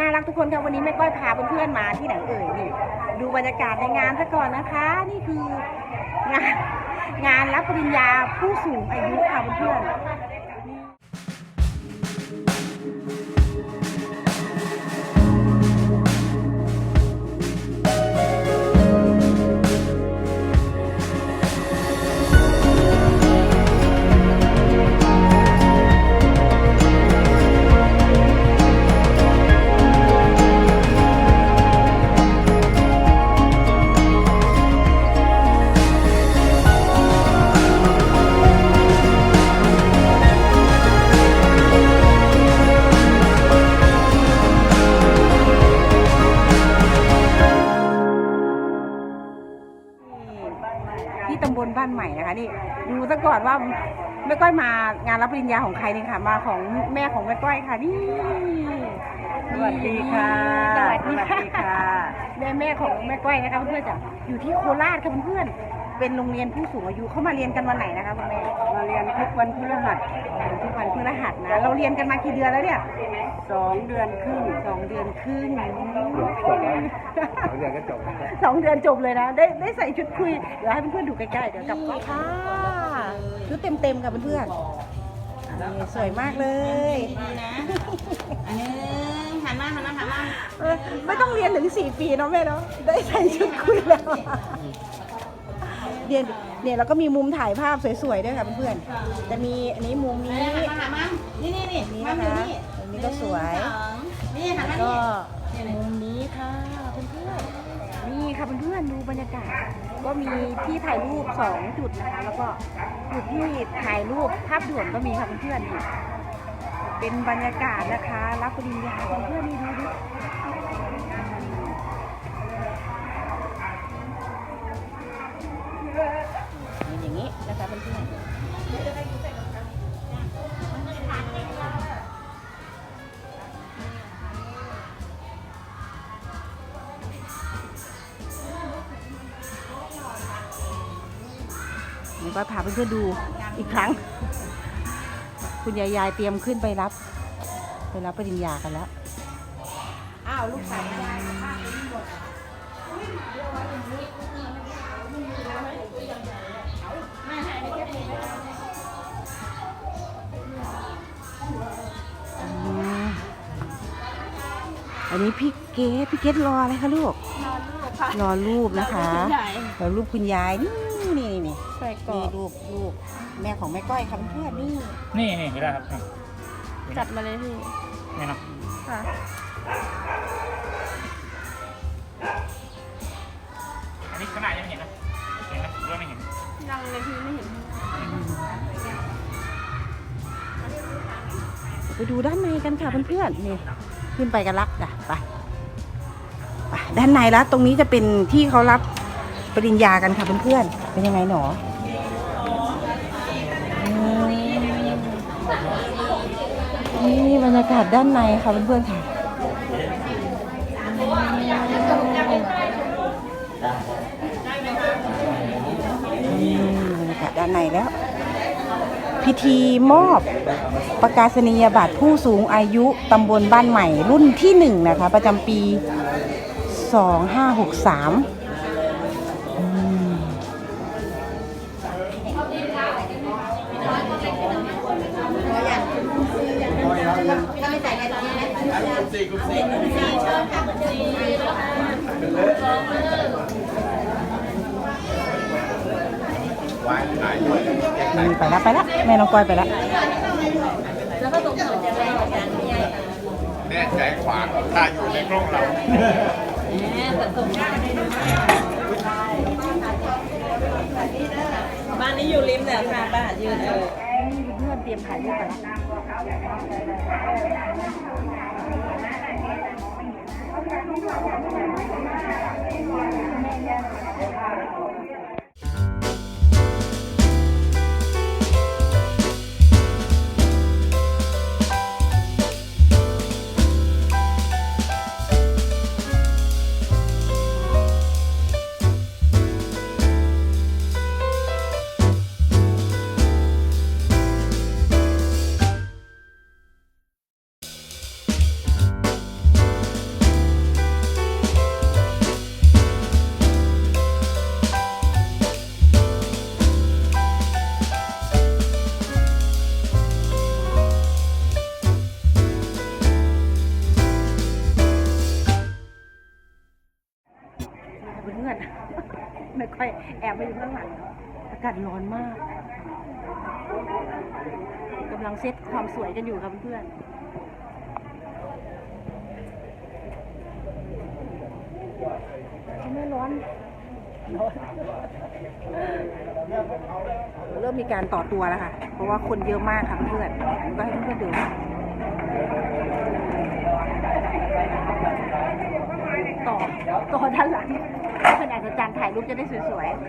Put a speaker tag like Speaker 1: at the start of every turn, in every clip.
Speaker 1: น่ารักทุกคนค่ะวันนี้แม่ก้อยพาเพื่อนๆมาที่ไหนเอ่ยนี่ดูบรรยากาศในงานซะก่อนนะคะ นี่คืองานงานรับปริญญาผู้สูงอายุค่ะเพื่อนๆ ซะก่อนว่าแม่ก้อยมางานรับปริญญาของใครนี่ค่ะ มาของแม่ของแม่ก้อยค่ะนี่
Speaker 2: สวัสดีค่ะ
Speaker 1: สวัสดี
Speaker 2: สวัสดีค่ะ
Speaker 1: แม่แม่ของแม่ก้อยนะคะเพื่อนๆจ้ะอยู่ที่โคราชค่ะเพื่อนๆ เป็นโรงเรียนผู้สูงอายุเข้ามาเรียนกันวันไหนนะคะคุณแม่
Speaker 2: มาเรียนทุกวันพฤหัส
Speaker 1: ทุกวันพฤหัสนะ เราเรียนกันมากี่เดือนแล้วเนี่ย
Speaker 2: สองเดือนครึ่ง
Speaker 1: สองเดือนครึ่ง
Speaker 3: จบแล้วสองเดือนก็จบแล้ว
Speaker 1: สองเดือนจบเลยนะ ได้ได้ใส่ชุดคุย เดี๋ยวให้เพื่อนๆดูใกล้ๆ เดี๋ยวกลับก็ค่ะชุดเต็มๆกับเพื่อนๆนี่สวยมากเลย
Speaker 4: อันนึงหันมาหันมาหันมา
Speaker 1: เออไม่ต้องเรียนถึง4ปีเนาะแม่เนาะ ได้ใส่ชุดคุยแล้ว เรียนเนี่ยแล้วก็มีมุมถ่ายภาพสวยๆด้วยค่ะเพื่อนๆจะมีอันนี้มุมนี้
Speaker 4: หันมาหันมานี่นี่นี่
Speaker 1: นี่
Speaker 4: มา
Speaker 1: นะ
Speaker 4: อยู่
Speaker 1: คะ
Speaker 4: นี่
Speaker 1: ตรงนี้ก็สวย
Speaker 4: หนึ่งสองนี่หันมา
Speaker 1: ก็
Speaker 4: นี่
Speaker 1: มุมนี้ค่ะเพื่อนๆนี่ค่ะเพื่อนๆดูบรรยากาศ ก็มีที่ถ่ายรูปสองจุดนะคะ แล้วก็จุดที่ถ่ายรูปภาพด่วนก็มีค่ะเพื่อนๆนี่เป็นบรรยากาศนะคะ รับปริญญาเพื่อนๆนี่ดูดิ นี่อย่างนี้นะคะเพื่อนๆนี่ก็พาเพื่อนๆดูอีกครั้ง คุณยายยายเตรียมขึ้นไปรับ ไปรับปริญญากันแล้ว อ้าว ลูกสาวมาอื อันนี้พี่เกดพี่เกดรออะไรคะลูกรอรูปนะคะรอรูปคุณยายนี่นี่นี่
Speaker 4: ใส่กรอ
Speaker 1: นี่
Speaker 4: บ
Speaker 1: รูปรูปแม่ของแม่ก้อยค่ะเพื่อนๆนี่
Speaker 3: นี่นี่เห็นแล้วครับนี่
Speaker 4: จัดมาเลยพี่
Speaker 3: นี่เนาะ
Speaker 4: ค่ะ
Speaker 3: อันนี้ขนาดยังไม่เห็นนะเห็นไหมหรือว่าไม่เห็น
Speaker 4: ยังเลยพี่ไม่เห็น
Speaker 1: ไปดูด้านในกันค่ะเพื่อนๆนี่ ขึ้นไปกันละจ้ะไปไปด้านในแล้วตรงนี้จะเป็นที่เขารับปริญญากันค่ะเพื่อนๆเป็นยังไงหนอนี่บรรยากาศด้านในค่ะเพื่อนๆค่ะบรรยากาศด้านในแล้ว พิธีมอบประกาศนียบัตรผู้สูงอายุตำบลบ้านใหม่รุ่นที่หนึ่งนะคะ ประจำปี 2563 แล้วไปแล้วแม่น้องก้อยไปแล้ว
Speaker 3: แน่ใจขวางถ้าอยู่ในกล้องเรา
Speaker 4: บ้านนี้อยู่ริมเนี่ยค่ะบ้านยืนเออ
Speaker 1: นี่เพื่อนเตรียมถ่ายรูปกัน แอบไปอยู่ข้างหลังอากาศร้อนมากกำลังเซตความสวยกันอยู่ครับเพื่อนไม่ร้อนร้อนเริ่มมีการต่อตัวแล้วค่ะ เพราะว่าคนเยอะมากค่ะเพื่อนก็ให้เพื่อนดูต่อต่อด้านหลัง เป็นอาจารย์ถ่ายรูปจะได้สวยๆ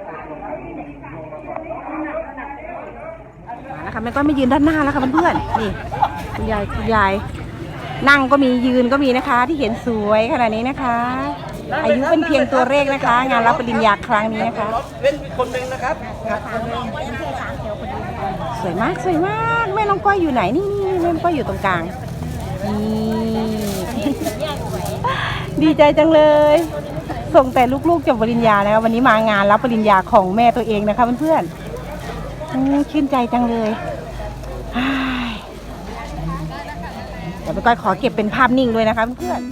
Speaker 1: มาแล้วค่ะแม่ก็ไม่ยืนด้านหน้าแล้วค่ะเพื่อนๆนี่คุณยายคุณยาย นั่งก็มียืนก็มีนะคะ ที่เห็นสวยขนาดนี้นะคะ อายุเป็นเพียงตัวเลขนะคะ งานรับปริญญาครั้งนี้นะคะ
Speaker 5: เล่นคนหนึ่งนะครับ
Speaker 1: สวยมากสวยมากแม่น้องก้อยอยู่ไหนนี่นี่แม่น้องก้อยอยู่ตรงกลางนี่ดีใจจังเลย ส่งแต่ลูกๆจบปริญญานะคะวันนี้มางานรับปริญญาของแม่ตัวเองนะคะเพื่อนๆอืมชื่นใจจังเลยอ้ายเดี๋ยวแม่ก้อยขอเก็บเป็นภาพนิ่งด้วยนะคะเพื่อนๆ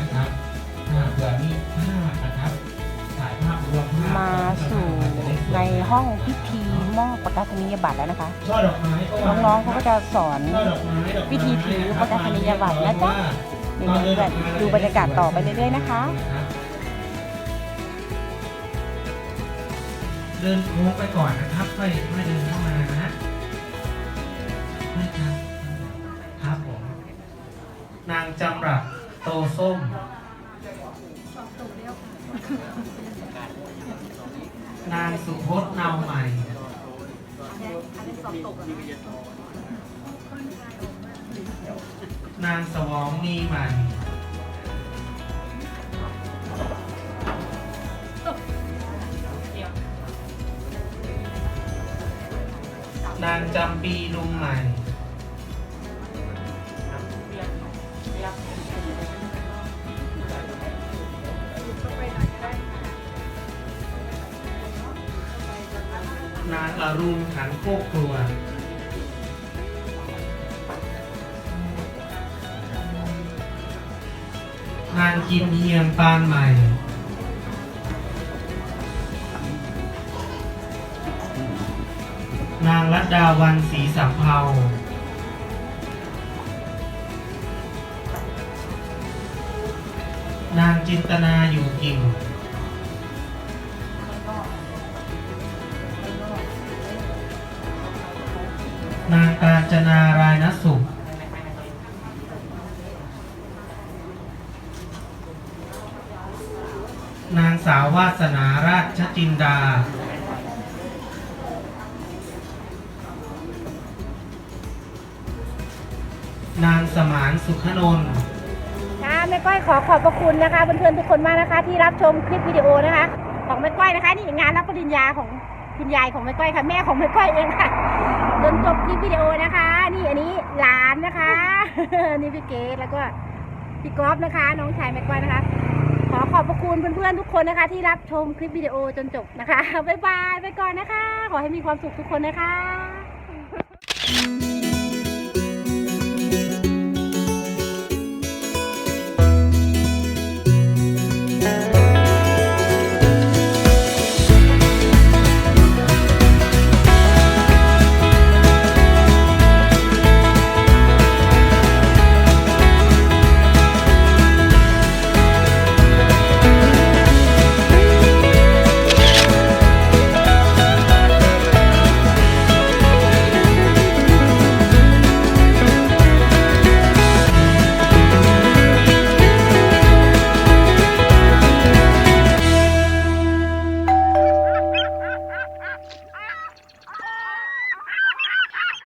Speaker 5: นะครับอ่าเผื่อมีภาพนะครับถ่ายภาพรวมภาพ
Speaker 1: มาสู่ในห้องพิธี มอบประกาศนียบัตรแล้วนะคะ
Speaker 5: ช่อดอกไม้ก็วาง
Speaker 1: น้องๆเขาก็จะสอน
Speaker 5: ช่อดอกไม้ดอกไม้
Speaker 1: วิธีถือประกาศนียบัตรนะจ๊ะนี่เพื่อนๆดูบรรยากาศต่อไปเรื่อยๆนะคะ
Speaker 5: ครับเดินโค้งไปก่อนนะครับค่อยค่อยเดินเข้ามานะนะครับครับผมนางจำรัดโตส้มนางสุพจน์เนาใหม่ นางสวองมีใหม่นางจำปีลุงใหม่นางอรุณขันโคกครัวนางกิมเฮียงปานใหม่ นางรัตดาวันศรีสัมเภานางจินตนาอยู่กิ่ง นางกาญจนารายณสุข นางสาววาสนาราชจินดา นางสมานสุขนนท์
Speaker 1: ค่ะแม่ก้อยขอขอบพระคุณนะคะเพื่อนๆทุกคนมากนะคะ ที่รับชมคลิปวิดีโอนะคะ ของแม่ก้อยนะคะ นี่งานรับปริญญาของคุณยายของแม่ก้อยค่ะ แม่ของแม่ก้อยเองค่ะ จนจบคลิปวิดีโอนะคะ นี่อันนี้หลานนะคะ นี่พี่เกดแล้วก็พี่กอล์ฟนะคะ น้องชายแม่ก้อยนะคะ ขอขอบพระคุณเพื่อนๆทุกคนนะคะ ที่รับชมคลิปวิดีโอจนจบนะคะบ๊ายบายไปก่อนนะคะ ขอให้มีความสุขทุกคนนะคะ